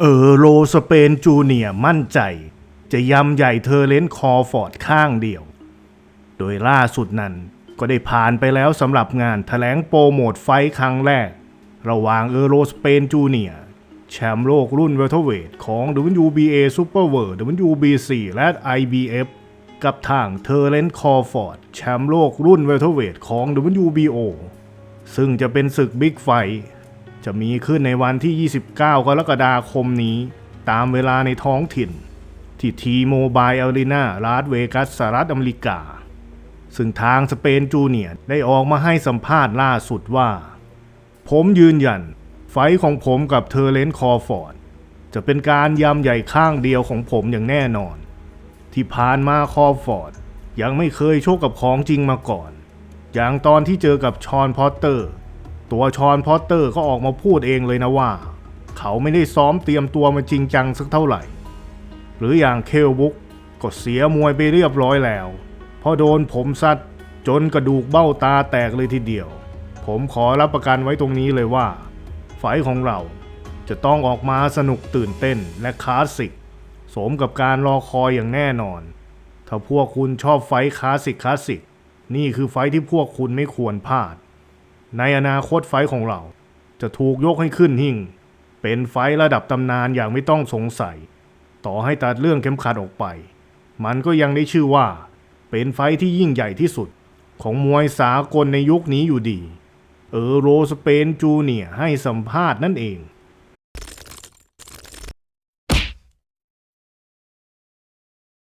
เออโรสเปนจูเนียมั่นใจ จะยำใหญ่เธอเลนคอฟอร์ดข้างเดียว โดยล่าสุดนั้นก็ได้ผ่านไปแล้วสำหรับงานแถลงโปรโมทไฟครั้งแรก ระหว่างเออโรสเปนจูเนียแชมป์โลกรุ่นเวลเทอร์เวทของ WBA Super World WBC และ IBF กับทางเทอร์เลนคอฟอร์ดแชมป์โลกรุ่นเวลเทอร์เวทของ WBO ซึ่งจะเป็นศึกบิ๊กไฟ จะมีขึ้นในวันที่ 29 กรกฎาคมนี้ ตามเวลาในท้องถิ่น ที่ทีโมบายอารีนาลาสเวกัสสหรัฐอเมริกา ซึ่งทางสเปนจูเนียร์ได้ออกมาให้สัมภาษณ์ล่าสุดว่า ผมยืนยัน ไฟของผมกับเทเลนคอฟอร์ด จะเป็นการยำใหญ่ข้างเดียวของผมอย่างแน่นอน ที่ผ่านมาคอฟอร์ดยังไม่เคยโชคกับของจริงมาก่อน อย่างตอนที่เจอกับชอนพอตเตอร์ ตัวชอนพอตเตอร์ก็ออกมาพูดเองเลยนะว่า เขาไม่ได้ซ้อมเตรียมตัวมาจริงจังสักเท่าไหร่ หรืออย่างเคลบุ๊กก็เสียมวยไปเรียบร้อยแล้วพราะโดนผมซัดจนกระดูกเบ้าตาแตกเลยทีเดียว ผมขอรับประกันไว้ตรงนี้เลยว่าไฟท์ของเราจะต้องออกมาสนุกตื่นเต้นและคลาสสิก สมกับการรอคอยอย่างแน่นอน ถ้าพวกคุณชอบไฟคลาสสิกคลาสสิก นี่คือไฟที่พวกคุณไม่ควรพลาด ในอนาคตไฟของเรา จะถูกยกให้ขึ้นหิ่ง เป็นไฟระดับตำนานอย่างไม่ต้องสงสัย ต่อให้ตัดเรื่องเข็มขัดออกไป มันก็ยังได้ชื่อว่า เป็นไฟที่ยิ่งใหญ่ที่สุด ของมวยสากลในยุคนี้อยู่ดี เออโรสเปนจูเนียให้สัมภาษณ์นั่นเอง